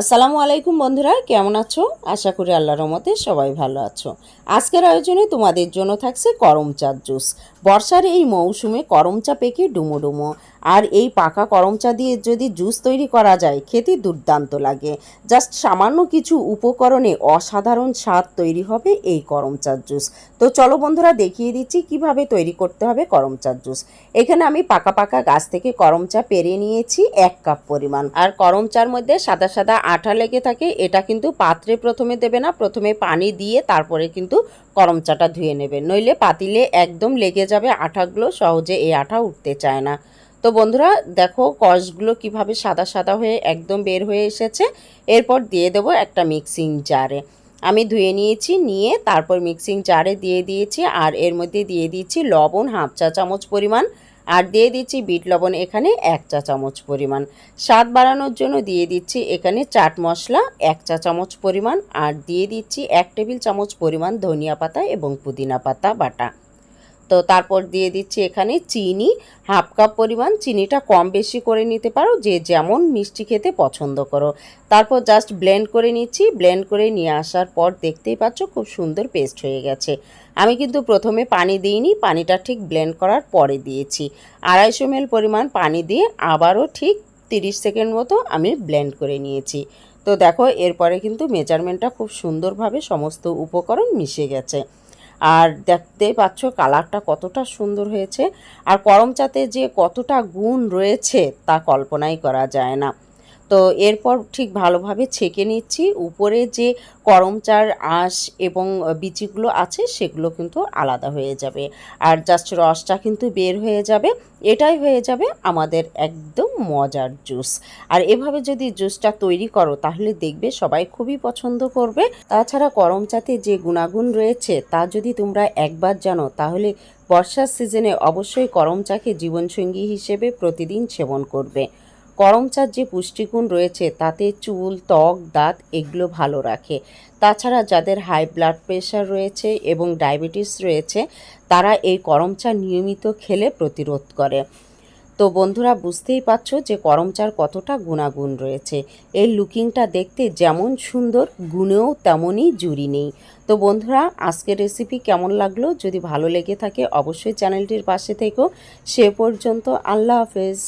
আসসালামু আলাইকুম বন্ধুরা, কেমন আছো? আশা করি আল্লাহর রহমতে সবাই ভালো আছো। আজকের আয়োজনে তোমাদের জন্য থাকছে করম চার জুস। বর্ষার এই মৌসুমে করম চা পেকে ডুমো ডুমো। আর এই পাকা করম চা দিয়ে যদি জুস তৈরি করা যায়, খেতে দুর্দান্ত লাগে। জাস্ট সামান্য কিছু উপকরণে অসাধারণ স্বাদ তৈরি হবে এই করম চার জুস। তো চলো বন্ধুরা, দেখিয়ে দিচ্ছি কীভাবে তৈরি করতে হবে করম চার জুস। এখানে আমি পাকা পাকা গাছ থেকে করম চা পেরে নিয়েছি এক কাপ পরিমাণ। আর করম চার মধ্যে সাদা সাদা আঠা লেগে থাকে, এটা কিন্তু পাত্রে প্রথমে দেবে না, প্রথমে পানি দিয়ে তারপরে কিন্তু করম চাটা ধুয়ে নেবে। নইলে পাতিলে একদম লেগে যাবে আঠাগুলো, সহজে এই আঠা উঠতে চায় না। তো বন্ধুরা, দেখো কষগুলো কীভাবে সাদা সাদা হয়ে একদম বের হয়ে এসেছে। এরপর দিয়ে দেবো একটা মিক্সিং জারে। আমি ধুয়ে নিয়েছি, নিয়ে তারপর মিক্সিং জারে দিয়ে দিয়েছি, আর এর মধ্যে দিয়ে দিয়েছি লবণ হাফ চা চামচ পরিমাণ। আর দিয়ে দিচ্ছি বিট লবণ এখানে এক চা চামচ পরিমাণ। স্বাদ বাড়ানোর জন্য দিয়ে দিচ্ছি এখানে চাট মশলা এক চা চামচ পরিমাণ আর দিয়ে দিচ্ছি এক টেবিল চামচ পরিমাণ ধনিয়া পাতা এবং পুদিনা পাতা বাটা। তো তারপর দিয়ে দিচ্ছি এখানে চিনি। হাফ কাপ পরিমাণ চিনিটা কম বেশি করে নিতে পারো, যে যেমন মিষ্টি খেতে পছন্দ করো। তারপর জাস্ট ব্লেন্ড করে নিচ্ছি। ব্লেন্ড করে নিয়ে আসার পর দেখতেই পাচ্ছ খুব সুন্দর পেস্ট হয়ে গেছে। আমি কিন্তু প্রথমে পানি দিইনি, পানিটা ঠিক ব্লেন্ড করার পরে দিয়েছি। আড়াইশো এল পরিমাণ পানি দিয়ে আবারও ঠিক তিরিশ সেকেন্ড মতো আমি ব্লেন্ড করে নিয়েছি। তো দেখো, এরপরে কিন্তু মেজারমেন্টটা খুব সুন্দরভাবে সমস্ত উপকরণ মিশে গেছে। আর দেখতে পাচ্ছ কালারটা কতটা সুন্দর হয়েছে। আর করমচাতে যে কতটা গুণ রয়েছে তা কল্পনাই করা যায় না। তো এরপর ঠিক ভালোভাবে ছেঁকে নিচ্ছি। উপরে যে করম চার আঁশ এবং বিচিগুলো আছে, সেগুলো কিন্তু আলাদা হয়ে যাবে। আর জাস্ট রসটা কিন্তু বের হয়ে যাবে। এটাই হয়ে যাবে আমাদের একদম মজার জুস। আর এভাবে যদি জুসটা তৈরি করো, তাহলে দেখবে সবাই খুবই পছন্দ করবে। তাছাড়া করম চাতে যে গুণাগুণ রয়েছে, তা যদি তোমরা একবার জানো, তাহলে বর্ষার সিজনে অবশ্যই করম চাকে জীবনসঙ্গী হিসেবে প্রতিদিন সেবন করবে। করম চার যে পুষ্টিগুণ রয়েছে, তাতে চুল, ত্বক, দাঁত এগুলো ভালো রাখে। তাছাড়া যাদের হাই ব্লাড প্রেশার রয়েছে এবং ডায়াবেটিস রয়েছে, তারা এই করম চা নিয়মিত খেলে প্রতিরোধ করে। তো বন্ধুরা, বুঝতেই পারছ যে করম চার কতটা গুণাগুণ রয়েছে। এর লুকিংটা দেখতে যেমন সুন্দর, গুণেও তেমনই জুড়ি নেই। তো বন্ধুরা, আজকের রেসিপি কেমন লাগল? যদি ভালো লেগে থাকে, অবশ্যই চ্যানেলটির পাশে থেকো। সে পর্যন্ত আল্লাহ হাফেজ।